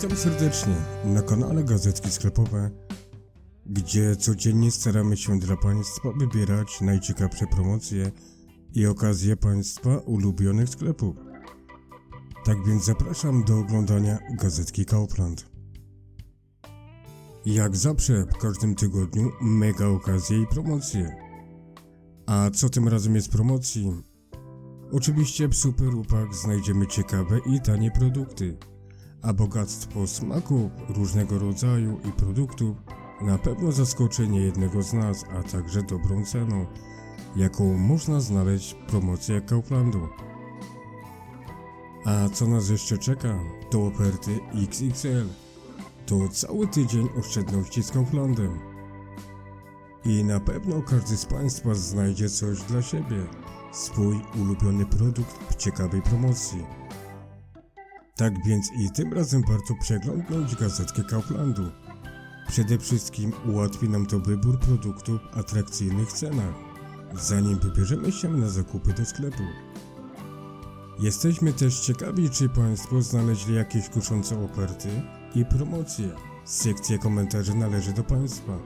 Witam serdecznie na kanale Gazetki Sklepowe, gdzie codziennie staramy się dla Państwa wybierać najciekawsze promocje i okazje Państwa ulubionych sklepów. Tak więc zapraszam do oglądania Gazetki Kaufland. Jak zawsze w każdym tygodniu mega okazje i promocje. A co tym razem jest promocji? Oczywiście w Superupach znajdziemy ciekawe i tanie produkty, a bogactwo smaków różnego rodzaju i produktów na pewno zaskoczy niejednego z nas, a także dobrą ceną, jaką można znaleźć w promocjach Kauflandu. A co nas jeszcze czeka? To oferty XXL. To cały tydzień oszczędności z Kauflandem. I na pewno każdy z Państwa znajdzie coś dla siebie, swój ulubiony produkt w ciekawej promocji. Tak więc i tym razem warto przeglądnąć gazetkę Kauflandu. Przede wszystkim ułatwi nam to wybór produktów w atrakcyjnych cenach, zanim wybierzemy się na zakupy do sklepu. Jesteśmy też ciekawi, czy Państwo znaleźli jakieś kuszące oferty i promocje. Sekcja komentarzy należy do Państwa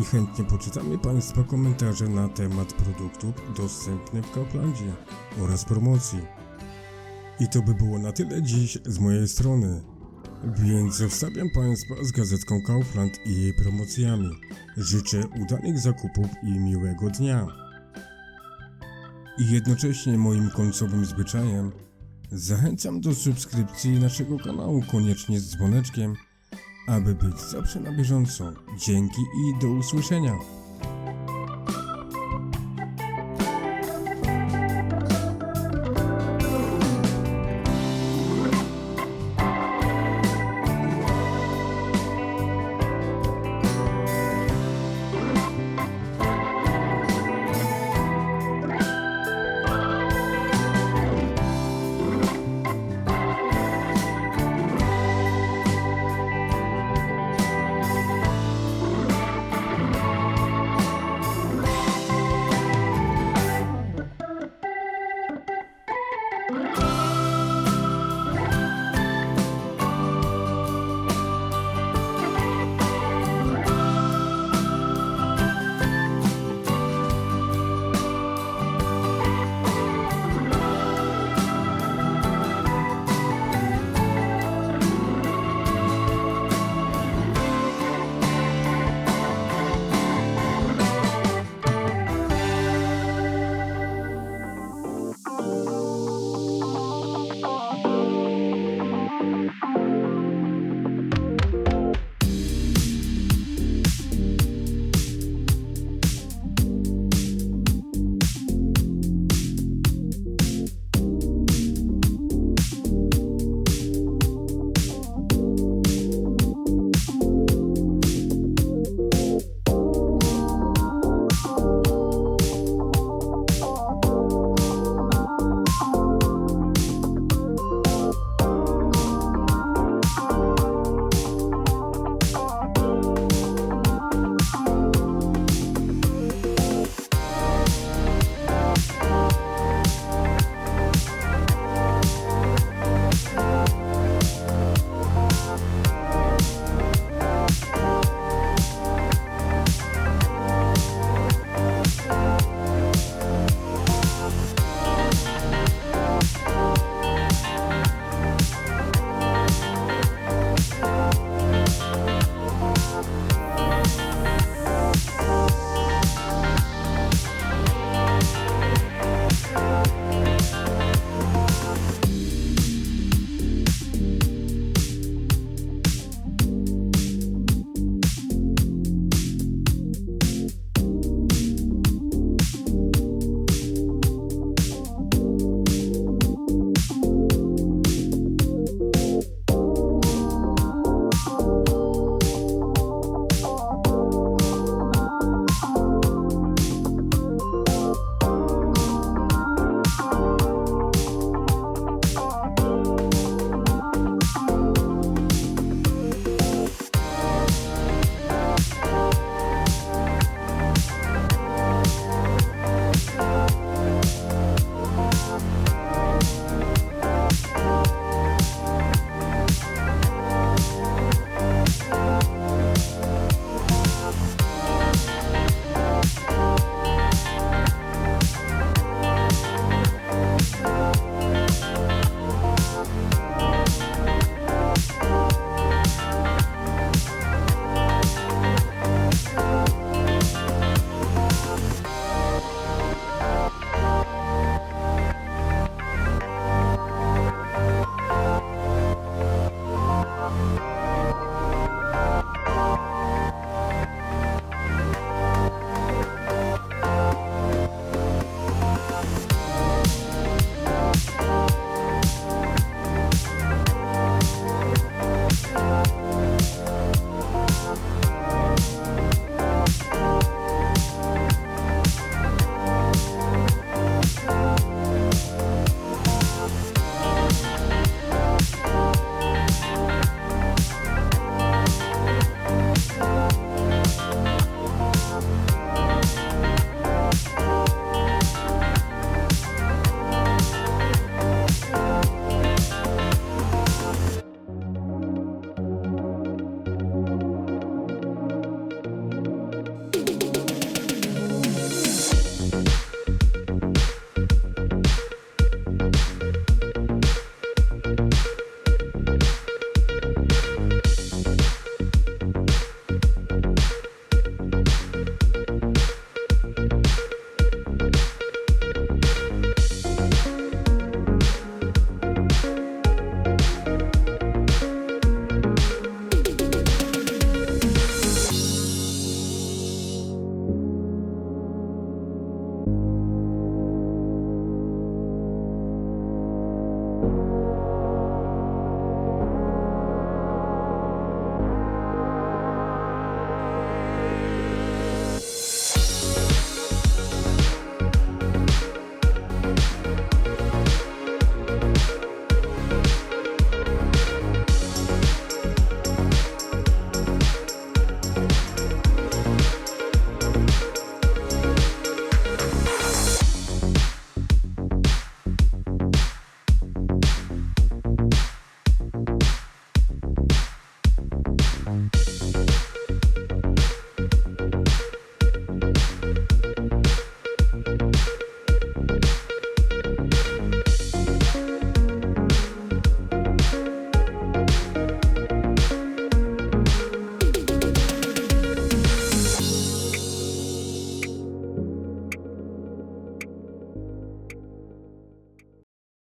i chętnie poczytamy Państwa komentarze na temat produktów dostępnych w Kauflandzie oraz promocji. I to by było na tyle dziś z mojej strony. Więc zostawiam Państwa z gazetką Kaufland i jej promocjami. Życzę udanych zakupów i miłego dnia. I jednocześnie moim końcowym zwyczajem zachęcam do subskrypcji naszego kanału koniecznie z dzwoneczkiem, aby być zawsze na bieżąco. Dzięki i do usłyszenia.